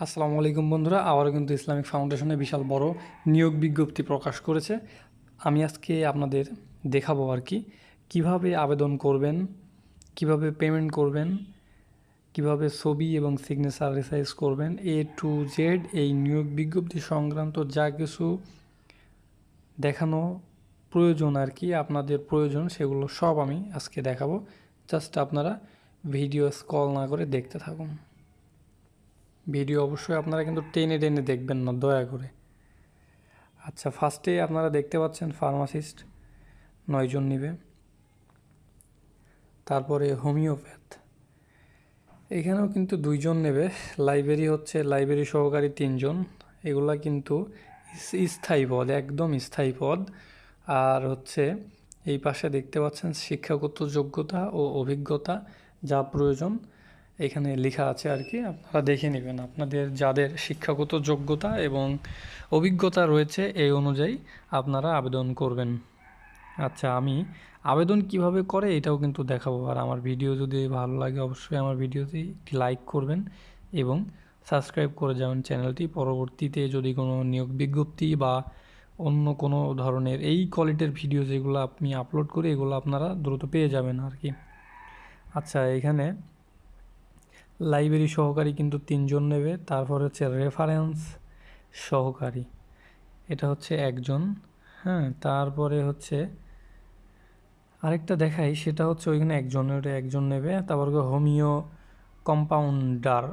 আসসালামু আলাইকুম বন্ধুরা, আবারও কিন্তু ইসলামিক ফাউন্ডেশনে বিশাল বড় নিয়োগ বিজ্ঞপ্তি প্রকাশ করেছে। আমি আজকে আপনাদের দেখাবো আর কি, কীভাবে আবেদন করবেন, কীভাবে পেমেন্ট করবেন, কীভাবে ছবি এবং সিগনেচার রিসাইজ করবেন এ টু জেড এই নিয়োগ বিজ্ঞপ্তি সংক্রান্ত যা কিছু দেখানো প্রয়োজন আর কি, আপনাদের প্রয়োজন সেগুলো সব আমি আজকে দেখাবো। জাস্ট আপনারা ভিডিও স্কল না করে দেখতে থাকুন। ভিডিও অবশ্যই আপনারা কিন্তু টেনে টেনে দেখবেন না, দয়া করে। আচ্ছা ফার্স্টে আপনারা দেখতে পাচ্ছেন ফার্মাসিস্ট নয়জন নিবে। তারপরে হোমিওপ্যাথ এখানেও কিন্তু দুইজন নেবে। লাইব্রেরি হচ্ছে লাইব্রেরি সহকারী তিনজন। এগুলা কিন্তু স্থায়ী পদ, একদম স্থায়ী পদ। আর হচ্ছে, এই পাশে দেখতে পাচ্ছেন শিক্ষাগত যোগ্যতা ও অভিজ্ঞতা যা প্রয়োজন। এখানে লেখা আছে আর কি, আপনারা দেখে নেবেন। আপনাদের যাদের শিক্ষাগত যোগ্যতা এবং অভিজ্ঞতা রয়েছে, এই অনুযায়ী আপনারা আবেদন করবেন। আচ্ছা আমি আবেদন কীভাবে করে এটাও কিন্তু দেখাবো। আর আমার ভিডিও যদি ভালো লাগে, অবশ্যই আমার ভিডিওতে একটি লাইক করবেন এবং সাবস্ক্রাইব করে যাবেন চ্যানেলটি। পরবর্তীতে যদি কোনো নিয়োগ বিজ্ঞপ্তি বা অন্য কোনো ধরনের এই কোয়ালিটির ভিডিও যেগুলো আপনি আপলোড করি, এগুলো আপনারা দ্রুত পেয়ে যাবেন আর কি। আচ্ছা এখানে লাইব্রেরি সহকারী কিন্তু তিনজন নেবে, তারপর হচ্ছে রেফারেন্স সহকারী। এটা হচ্ছে একজন হ্যাঁ তারপরে হচ্ছে আরেকটা দেখাই, সেটা হচ্ছে ওইখানে একজনের একজন নেবে, তারপর হোমিও কম্পাউন্ডার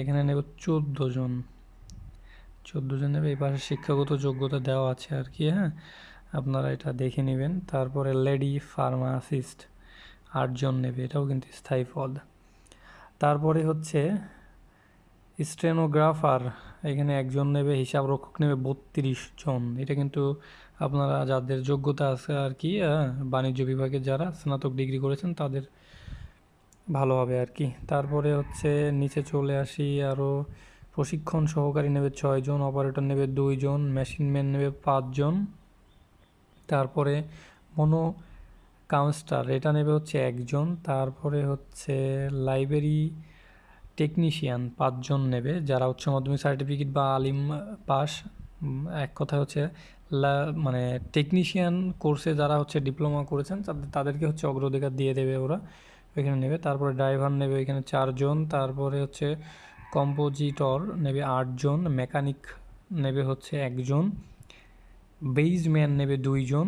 এখানে নেবে চোদ্দ জন চোদ্দ জন নেবে পাশে শিক্ষাগত যোগ্যতা দেওয়া আছে আর কি হ্যাঁ আপনারা এটা দেখে নেবেন। তারপরে লেডি ফার্মাসিস্ট আটজন নেবে, এটাও কিন্তু স্থায়ী পদ। তারপরে হচ্ছে স্টেনোগ্রাফার, এখানে একজন নেবে, হিসাব রক্ষক নেবে বত্রিশ জন। এটা কিন্তু আপনারা যাদের যোগ্যতা আছে আর কি বাণিজ্য বিভাগে যারা স্নাতক ডিগ্রি করেছেন তাদের ভালো হবে আর কি। তারপরে হচ্ছে নিচে চলে আসি আরও প্রশিক্ষণ সহকারী নেবে ছয়জন অপারেটর নেবে দুইজন মেশিনম্যান নেবে পাঁচজন তারপরে মনো কাউন্সটার এটা নেবে হচ্ছে একজন, তারপরে হচ্ছে লাইব্রেরি টেকনিশিয়ান পাঁচজন নেবে, যারা উচ্চ মাধ্যমিক সার্টিফিকেট বা আলিম পাস। এক কথা হচ্ছে মানে টেকনিশিয়ান কোর্সে যারা হচ্ছে ডিপ্লোমা করেছেন, তাদের, তাদেরকে হচ্ছে অগ্রাধিকার দিয়ে দেবে ওরা, ওইখানে নেবে। তারপরে ড্রাইভার নেবে এখানে চারজন, তারপরে হচ্ছে কম্পোজিটর নেবে আটজন মেকানিক নেবে হচ্ছে একজন বেইজম্যান নেবে দুইজন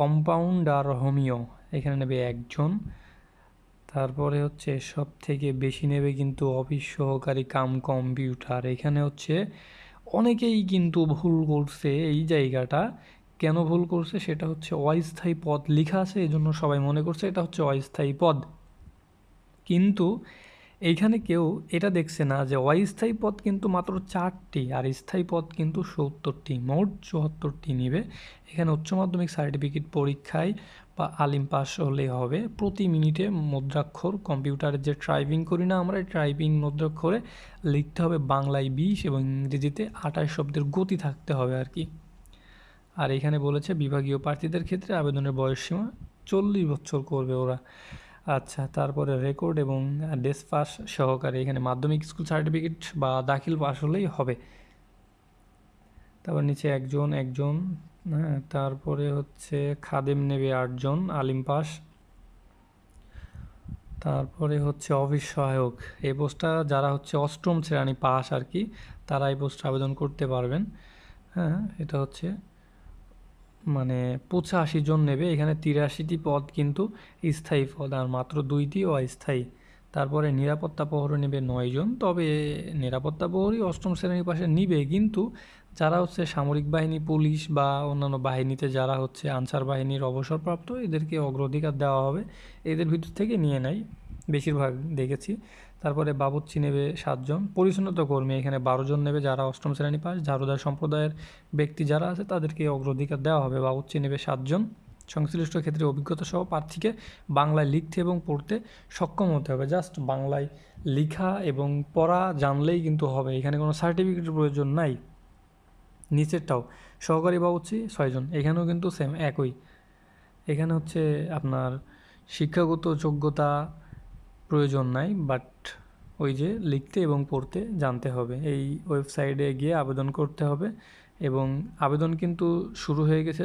কম্পাউন্ডার হোমিও এখানে নেবে একজন। তারপরে হচ্ছে সব থেকে বেশি নেবে কিন্তু অফিস সহকারী কাম কম্পিউটার। এখানে হচ্ছে অনেকেই কিন্তু ভুল করছে এই জায়গাটা। কেন ভুল করছে? সেটা হচ্ছে অস্থায়ী পদ লেখা আছে এই জন্য সবাই মনে করছে এটা হচ্ছে অস্থায়ী পদ। কিন্তু এইখানে কেউ এটা দেখছে না যে অস্থায়ী পদ কিন্তু মাত্র চারটি আর স্থায়ী পদ কিন্তু সত্তরটি, মোট চুয়াত্তরটি নিবে। এখানে উচ্চ মাধ্যমিক সার্টিফিকেট পরীক্ষায় বা আলিম পাস হলে হবে। প্রতি মিনিটে মুদ্রাক্ষর কম্পিউটারে যে টাইপিং করি না আমরা টাইপিং মুদ্রাক্ষরে লিখতে হবে বাংলায় বিশ এবং ইংরেজিতে আঠাশ শব্দের গতি থাকতে হবে আর কি। আর এখানে বলেছে বিভাগীয় প্রার্থীদের ক্ষেত্রে আবেদনের বয়সসীমা চল্লিশ বছর করবে ওরা। আচ্ছা তারপরে রেকর্ড এবং ডেস পাস সহকারে এখানে মাধ্যমিক স্কুল সার্টিফিকেট বা দাখিল পাস হলেই হবে। তারপর নিচে একজন একজন হ্যাঁ তারপরে হচ্ছে খাদেম নেবে আটজন, আলিম পাস তারপরে হচ্ছে অফিস সহায়ক। এই পোস্টটা যারা হচ্ছে অষ্টম শ্রেণি পাস আর কি, তারা এই পোস্টে আবেদন করতে পারবেন। হ্যাঁ এটা হচ্ছে মানে পঁচাশি জন নেবে, এখানে তিরাশিটি পদ কিন্তু স্থায়ী পদ, আর মাত্র দুইটি অস্থায়ী। তারপরে নিরাপত্তা প্রহরী নেবে নয়জন তবে নিরাপত্তা প্রহরী অষ্টম শ্রেণির পাশে নিবে, কিন্তু যারা হচ্ছে সামরিক বাহিনী, পুলিশ বা অন্যান্য বাহিনীতে যারা হচ্ছে আনসার বাহিনীর অবসরপ্রাপ্ত, এদেরকে অগ্রাধিকার দেওয়া হবে। এদের ভিতর থেকে নিয়ে নেয়, বেশিরভাগ দেখেছি। তারপরে বাবুচ্চি নেবে সাতজন। পরিচ্ছন্নতা কর্মী এখানে বারো জন নেবে যারা অষ্টম শ্রেণি পাস। ঝাড়ুদার সম্প্রদায়ের ব্যক্তি যারা আছে তাদেরকে অগ্রাধিকার দেওয়া হবে। বাবুচ্চি নেবে সাতজন। সংশ্লিষ্ট ক্ষেত্রে অভিজ্ঞতা সহ প্রার্থীকে বাংলায় লিখতে এবং পড়তে সক্ষম হতে হবে। জাস্ট বাংলায় লেখা এবং পড়া জানলেই কিন্তু হবে। এখানে কোনো সার্টিফিকেটের প্রয়োজন নাই। নিচেরটাও। সহকারী বাবুচ্চি ছয়জন এখানেও কিন্তু সেম একই। এখানে হচ্ছে আপনার শিক্ষাগত যোগ্যতা প্রয়োজন নাই বাট ওই যে লিখতে এবং পড়তে জানতে হবে। এই ওয়েবসাইটে গিয়ে আবেদন করতে হবে এবং আবেদন কিন্তু শুরু হয়ে গেছে,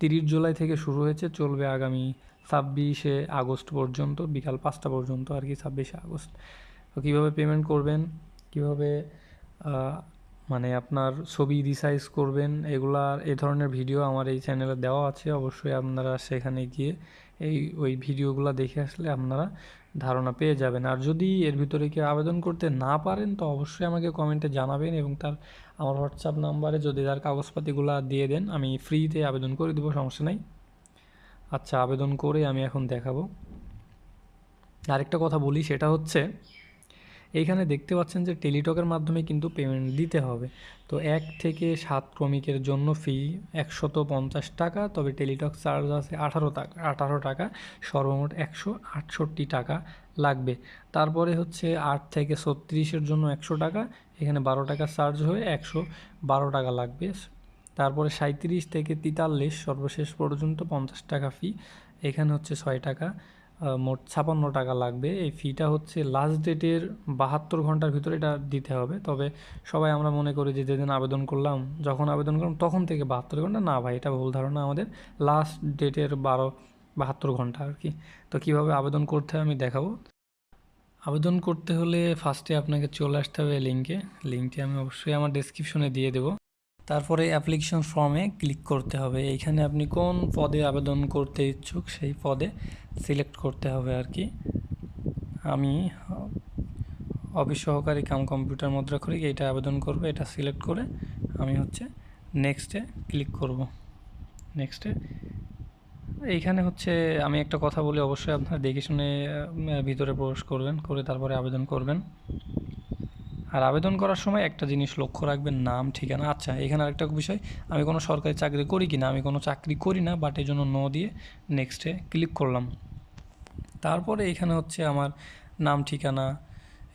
তিরিশ জুলাই থেকে শুরু হয়েছে, চলবে আগামী ছাব্বিশে আগস্ট পর্যন্ত, বিকাল পাঁচটা পর্যন্ত আর কি ছাব্বিশে আগস্ট। তো কীভাবে পেমেন্ট করবেন, কীভাবে মানে আপনার ছবি রিসাইজ করবেন এগুলার এই ধরনের ভিডিও আমার এই চ্যানেলে দেওয়া আছে, অবশ্যই আপনারা সেখানে গিয়ে এই, ওই ভিডিওগুলো দেখে আসলে আপনারা ধারণা পেয়ে যাবেন। আর যদি এর ভিতরে কেউ আবেদন করতে না পারেন, তো অবশ্যই আমাকে কমেন্টে জানাবেন এবং তার, আমার হোয়াটসঅ্যাপ নাম্বারে যদি তার কাগজপাতিগুলো দিয়ে দেন, আমি ফ্রিতে আবেদন করে দেবো, সমস্যা নেই। আচ্ছা আবেদন করে আমি এখন দেখাবো। আরেকটা কথা বলি, সেটা হচ্ছে এইখানে দেখতে পাচ্ছেন যে টেলিটকের মাধ্যমে কিন্তু পেমেন্ট দিতে হবে। তো এক থেকে সাত ক্রমিকের জন্য ফি একশত পঞ্চাশ টাকা, তবে টেলিটক চার্জ আছে আঠারো টাকা আঠারো টাকা, সর্বমোট একশো আটষট্টি টাকা লাগবে। তারপরে হচ্ছে আট থেকে ছত্রিশের জন্য একশো টাকা, এখানে বারো টাকা চার্জ হয়ে একশো বারো টাকা লাগবে। তারপরে সাঁত্রিশ থেকে তেতাল্লিশ, সর্বশেষ পর্যন্ত পঞ্চাশ টাকা ফি এখানে হচ্ছে ছয় টাকা। মোট ছাপান্ন টাকা লাগবে। এই ফিটা হচ্ছে লাস্ট ডেটের বাহাত্তর ঘণ্টার ভিতরে এটা দিতে হবে। তবে সবাই আমরা মনে করি যে যেদিন আবেদন করলাম, যখন আবেদন করলাম তখন থেকে বাহাত্তর ঘণ্টা। না ভাই, এটা ভুল ধারণা আমাদের। লাস্ট ডেটের বারো, বাহাত্তর ঘণ্টা আর কি। তো কীভাবে আবেদন করতে আমি দেখাবো। আবেদন করতে হলে ফার্স্টে আপনাকে চলে আসতে হবে লিঙ্কে লিঙ্কটি আমি অবশ্যই আমার ডেসক্রিপশনে দিয়ে দেবো। তারপরে অ্যাপ্লিকেশন ফর্মে ক্লিক করতে হবে। এইখানে আপনি কোন পদে আবেদন করতে ইচ্ছুক, সেই পদে সিলেক্ট করতে হবে আর কি। আমি অফিস সহকারী কাম কম্পিউটার মুদ্রাক্ষরিক এইটা আবেদন করব, এটা সিলেক্ট করে আমি হচ্ছে নেক্সটে ক্লিক করব। নেক্সটে এইখানে হচ্ছে আমি একটা কথা বলি, অবশ্যই আপনারা দেখে শুনে ভিতরে প্রবেশ করবেন, করে তারপরে আবেদন করবেন। আর আবেদন করার সময় একটা জিনিস লক্ষ্য রাখবেন, নাম, ঠিকানা। আচ্ছা এখানে আরেকটা বিষয়, আমি কোনো সরকারি চাকরি করি কি না আমি কোনো চাকরি করি না বাট এই জন্য নো দিয়ে নেক্সটে ক্লিক করলাম। তারপরে এখানে হচ্ছে আমার নাম, ঠিকানা,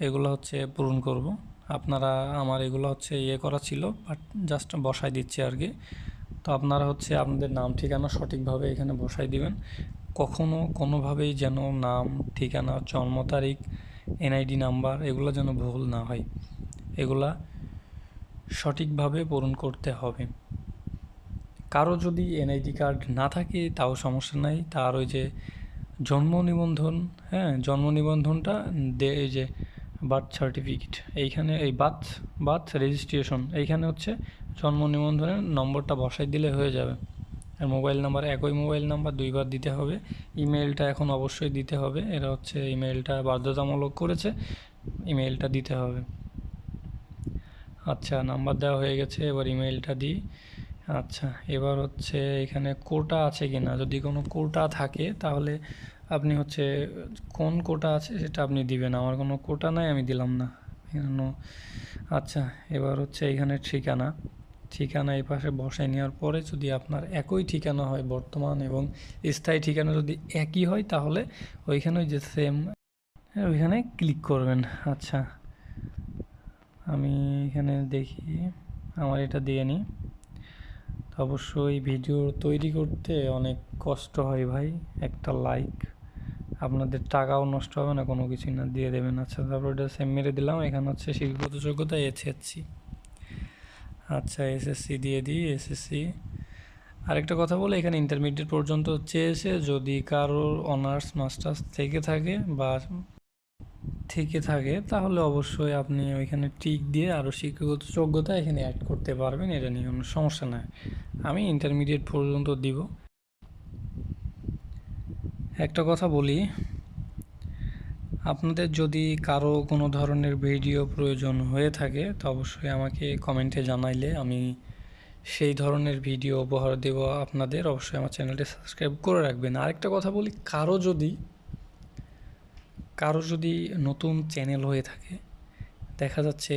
এগুলো হচ্ছে পূরণ করব। আপনারা, আমার এগুলো হচ্ছে ইয়ে করা ছিল বাট জাস্ট বসাই দিচ্ছি আর কি। তো আপনারা হচ্ছে আপনাদের নাম, ঠিকানা সঠিকভাবে এখানে বসাই দিবেন। কখনো কোনোভাবেই যেন নাম, ঠিকানা, জন্ম তারিখ এনআইডি নাম্বার, এগুলো যেন ভুল না হয়। এগুলা সঠিকভাবে পূরণ করতে হবে। কারও যদি এনআইডি কার্ড না থাকে, তাও সমস্যা নাই। তার ওই যে জন্ম নিবন্ধন হ্যাঁ জন্ম নিবন্ধনটা দে, এই যে বার্থ সার্টিফিকেট, এইখানে এই বার্থ বার্থ রেজিস্ট্রেশন, এইখানে হচ্ছে জন্ম নিবন্ধনের নম্বরটা বসাই দিলে হয়ে যাবে। আর মোবাইল নাম্বার একই মোবাইল নাম্বার দুইবার দিতে হবে। ইমেলটা এখন অবশ্যই দিতে হবে। এরা হচ্ছে ইমেলটা বাধ্যতামূলক করেছে। ইমেলটা দিতে হবে। আচ্ছা নাম্বার দেওয়া হয়ে গেছে। এবার ইমেলটা দিই। আচ্ছা এবার হচ্ছে এখানে কোটা আছে কি না যদি কোনো কোটা থাকে, তাহলে আপনি হচ্ছে কোন কোটা আছে সেটা আপনি দিবেন। আমার কোনো কোটা নাই, আমি দিলাম না। আচ্ছা এবার হচ্ছে এখানে ঠিকানা। ঠিকানা এই পাশে বসাই নেওয়ার পরে যদি আপনার একই ঠিকানা হয় বর্তমান এবং স্থায়ী ঠিকানা যদি একই হয়, তাহলে ওইখানে ওই যে সেম ওইখানে ক্লিক করবেন। আচ্ছা আমি এখানে দেখি, আমার এটা দিয়ে নিই। তো অবশ্যই ভিডিও তৈরি করতে অনেক কষ্ট হয় ভাই, একটা লাইক আপনাদের টাকাও নষ্ট হবে না, কোনো কিছুই না, দিয়ে দেবেন। আচ্ছা তারপর এটা সেম মেরে দিলাম, এখানে হচ্ছে শিক্ষাগত যোগ্যতা এসএসসি আচ্ছা এসএসসি দিয়ে দিই এসএসসি আরেকটা কথা বলে, এখানে ইন্টারমিডিয়েট পর্যন্ত চেয়েছে যদি কারোর অনার্স মাস্টার্স থেকে থাকে বা থেকে থাকে, তাহলে অবশ্যই আপনি ওইখানে টিক দিয়ে আরও শিক্ষাগত যোগ্যতা এখানে অ্যাড করতে পারবেন, এটা নিয়ে কোনো সমস্যা নাই। আমি ইন্টারমিডিয়েট পর্যন্ত দিব। একটা কথা বলি আপনাদের যদি কারও কোনো ধরনের ভিডিও প্রয়োজন হয়ে থাকে, তো অবশ্যই আমাকে কমেন্টে জানাইলে আমি সেই ধরনের ভিডিও উপহার দেব আপনাদের। অবশ্যই আমার চ্যানেলটি সাবস্ক্রাইব করে রাখবেন। আরেকটা কথা বলি, কারও যদি কারও যদি নতুন চ্যানেল হয়ে থাকে, দেখা যাচ্ছে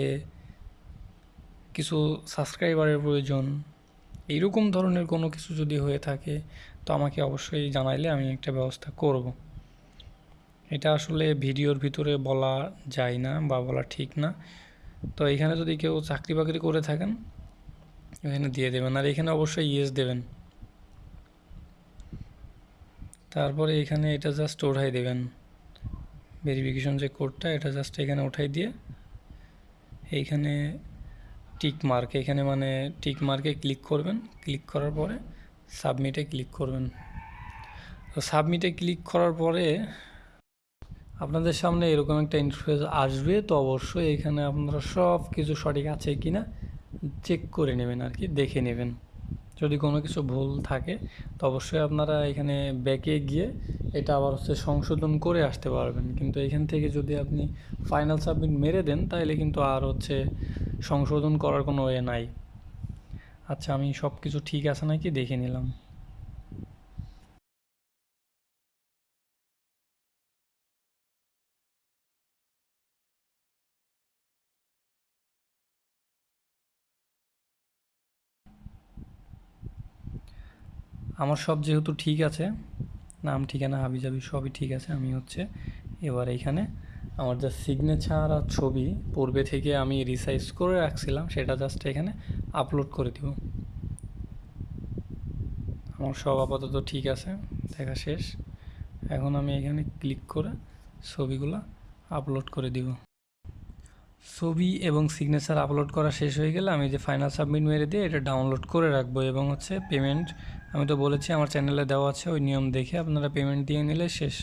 কিছু সাবস্ক্রাইবারের প্রয়োজন, এইরকম ধরনের কোনো কিছু যদি হয়ে থাকে, তো আমাকে অবশ্যই জানাইলে আমি একটা ব্যবস্থা করব। এটা আসলে ভিডিওর ভিতরে বলা যায় না বা বলা ঠিক না। তো এখানে যদি কেউ চাকরি বাকরি করে থাকেন, এখানে দিয়ে দেবেন। আর এখানে অবশ্যই ইয়েস দেবেন। তারপরে এখানে এটা জাস্ট ওঠাই দেবেন। ভেরিফিকেশন যে কোডটা এটা জাস্ট এখানে উঠাই দিয়ে এইখানে টিক মার্ক এখানে মানে টিক মার্কে ক্লিক করবেন। ক্লিক করার পরে সাবমিটে ক্লিক করবেন। তো সাবমিটে ক্লিক করার পরে আপনাদের সামনে এরকম একটা ইন্টারফেস আসবে, তো অবশ্যই এখানে আপনারা সব কিছু সঠিক আছে কি না চেক করে নেবেন আর কি, দেখে নেবেন। যদি কোনো কিছু ভুল থাকে, তো অবশ্যই আপনারা এখানে ব্যাকে গিয়ে এটা আবার হচ্ছে সংশোধন করে আসতে পারবেন। কিন্তু এখান থেকে যদি আপনি ফাইনাল সাবমিট মেরে দেন, তাহলে কিন্তু আর হচ্ছে সংশোধন করার কোনো ওয়ে নাই। আচ্ছা আমি সব কিছু ঠিক আছে নাকি? দেখে নিলাম। আমার সব যেহেতু ঠিক আছে, নাম, ঠিকানা হাবি হাবিজাবি সবই ঠিক আছে, আমি হচ্ছে এবার এখানে আমার যা সিগনেচার আর ছবি, পূর্বে থেকে আমি রিসাইজ করে রাখছিলাম, সেটা জাস্ট এখানে আপলোড করে দিব। আমার সব আপাতত ঠিক আছে, দেখা শেষ। এখন আমি এখানে ক্লিক করে ছবিগুলো আপলোড করে দিব। ছবি এবং সিগনেচার আপলোড করা শেষ হয়ে গেলে আমি যে ফাইনাল সাবমিট মেরে দিয়ে এটা ডাউনলোড করে রাখব এবং হচ্ছে পেমেন্ট আমি তো বলেছি আমার চ্যানেলে দেওয়া আছে, ওই নিয়ম দেখে আপনারা পেমেন্ট দিয়ে নিলে শেষ।